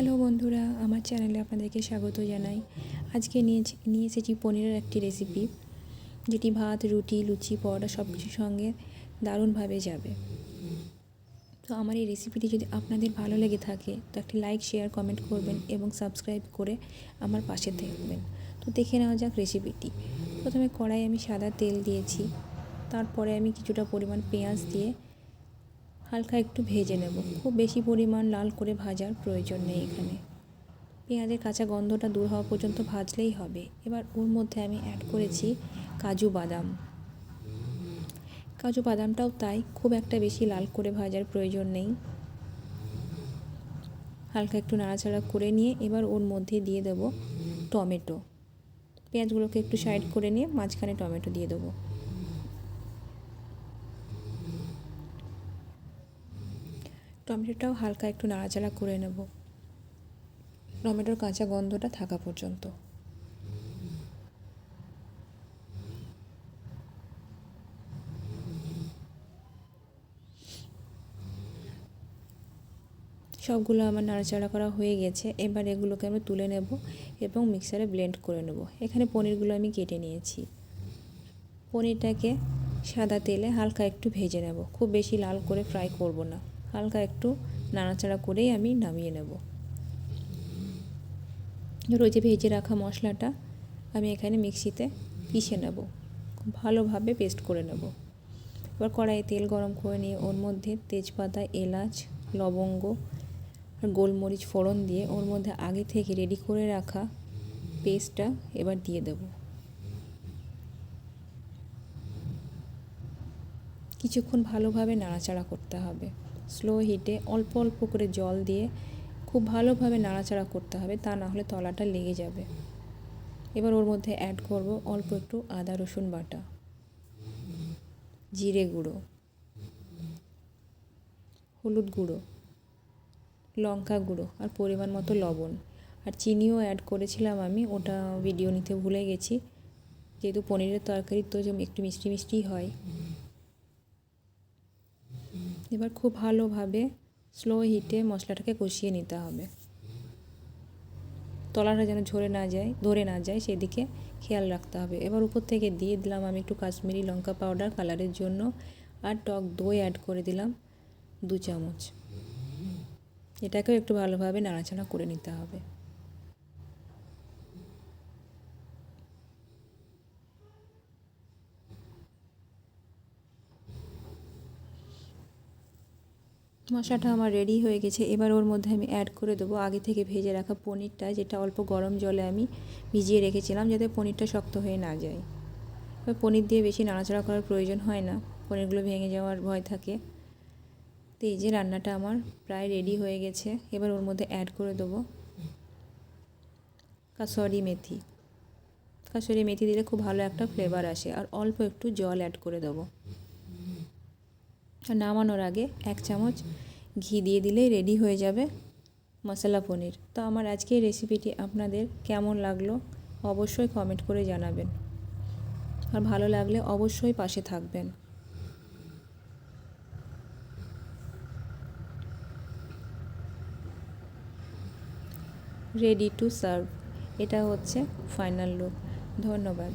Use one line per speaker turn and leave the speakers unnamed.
Hello বন্ধুরা, আমার চ্যানেলে আপনাদেরকে স্বাগত জানাই। আজকে নিয়েছি নিয়ে এসেছি পনিরের একটি রেসিপি যেটি ভাত, রুটি, লুচি, পরোটা সব কিছুর সঙ্গে দারুণভাবে যাবে। তো আমার এই রেসিপিটি যদি আপনাদের ভালো লেগে থাকে, তো একটি লাইক শেয়ার কমেন্ট করবেন এবং সাবস্ক্রাইব করে আমার পাশে থাকবেন। তো দেখে নেওয়া যাক রেসিপিটি প্রথমে কড়াই আমি সাদা তেল দিয়েছি, তারপরে আমি কিছুটা পরিমাণ পেঁয়াজ দিয়ে হালকা একটু ভেজে নেব। খুব বেশি পরিমাণ লাল করে ভাজার প্রয়োজন নেই এখানে। পেঁয়াজের কাঁচা গন্ধটা দূর হওয়া পর্যন্ত ভাজলেই হবে। এবার ওর মধ্যে আমি অ্যাড করেছি কাজু বাদাম। কাজু বাদামটাও তাই, খুব একটা বেশি লাল করে ভাজার প্রয়োজন নেই। হালকা একটু নাড়াচাড়া করে নিয়ে এবার ওর মধ্যে দিয়ে দেবো টমেটো। পেঁয়াজগুলোকে একটু সাইড করে নিয়ে মাঝখানে টমেটো দিয়ে দেবো। টমেটোটাও হালকা একটু নাড়াচাড়া করে নেব। টমেটোর কাঁচা গন্ধটা থাকা পর্যন্ত। সবগুলো আমার নাড়াচাড়া করা হয়ে গেছে। এবার এগুলোকে আমি তুলে নেব এবং মিক্সারে ব্লেন্ড করে নেব। এখানে পনিরগুলো আমি কেটে নিয়েছি। পনিরটাকে সাদা তেলে হালকা একটু ভেজে নেব। খুব বেশি লাল করে ফ্রাই করব না। হালকা একটু নাড়াচাড়া করেই আমি নামিয়ে নেব। যে ভেজে রাখা মশলাটা আমি এখানে মিক্সিতে পিষে নেব। ভালোভাবে পেস্ট করে নেব। এবার কড়াইয়ে তেল গরম করে নিয়ে ওর মধ্যে তেজপাতা, এলাচ, লবঙ্গ আর গোলমরিচ ফোড়ন দিয়ে ওর মধ্যে আগে থেকে রেডি করে রাখা পেস্টটা এবার দিয়ে দেব। কিছুক্ষণ ভালোভাবে নাড়াচাড়া করতে হবে। স্লো হিটে অল্প অল্প করে জল দিয়ে খুব ভালোভাবে নাড়াচাড়া করতে হবে, তা না হলে তলাটা লেগে যাবে। এবার ওর মধ্যে অ্যাড করব অল্প একটু আদা, রসুন বাটা, জিরে গুঁড়ো, হলুদ গুঁড়ো, লঙ্কা গুঁড়ো আর পরিমাণ মতো লবণ। আর চিনিও অ্যাড করেছিলাম আমি, ওটা ভিডিও নিতে ভুলে গেছি। যেহেতু পনিরের তরকারি তো একটু মিষ্টি মিষ্টি হয়। এবার খুব ভালোভাবে স্লো হিটে মশলাটাকে কষিয়ে নিতে হবে। তলাটা যেন ঝরে না যায়, ধরে না যায়, সেদিকে খেয়াল রাখতে হবে। এবার উপর থেকে দিয়ে দিলাম আমি একটু কাশ্মীরি লঙ্কা পাউডার কালারের জন্য আর টক দই অ্যাড করে দিলাম দু চামচ। এটাকেও একটু ভালোভাবে নাড়াচাড়া করে নিতে হবে। মশলাটা আমার রেডি হয়ে গেছে। এবার ওর মধ্যে আমি অ্যাড করে দেবো আগে থেকে ভেজে রাখা পনিরটা, যেটা অল্প গরম জলে আমি ভিজিয়ে রেখেছিলাম যাতে পনিরটা শক্ত হয়ে না যায়। এবার পনির দিয়ে বেশি নাড়াচাড়া করার প্রয়োজন হয় না, পনিরগুলো ভেঙে যাওয়ার ভয় থাকে। তো এই যে রান্নাটা আমার প্রায় রেডি হয়ে গেছে, এবার ওর মধ্যে অ্যাড করে দেবো কাসরি মেথি। কাসরি মেথি দিলে খুব ভালো একটা ফ্লেভার আসে, আর অল্প একটু জল অ্যাড করে দেবো। আর নামানোর আগে এক চামচ ঘি দিয়ে দিলেই রেডি হয়ে যাবে মশলা পনির। তো আমার আজকের রেসিপিটি আপনাদের কেমন লাগল অবশ্যই কমেন্ট করে জানাবেন। আর ভালো লাগলে অবশ্যই পাশে থাকবেন। রেডি টু সার্ভ এটা হচ্ছে ফাইনাল লুক ধন্যবাদ।